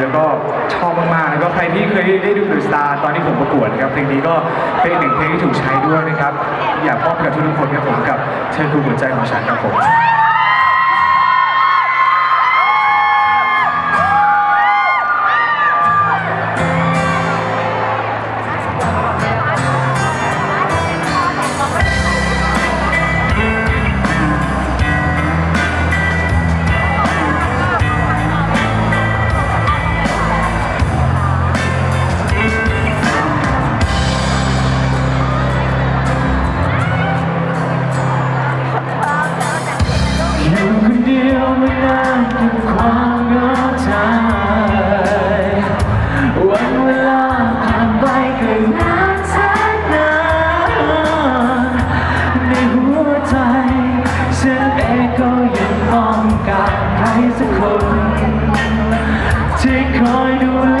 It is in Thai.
แล้วก็ชอบมากๆแล้วก็ใครที่เคยได้ดูดูสตาร์ตอนที่ผมประกวดนะครับเพลงนี้ก็เป็นอีกหนึ่งเพลงที่ถูกใช้ด้วยนะครับ อยากมอบให้กับทุกๆคนครับผมกับเธอคือหัวใจของฉันครับผม ก็ยังมองกับใครสักคน ที่คอยดู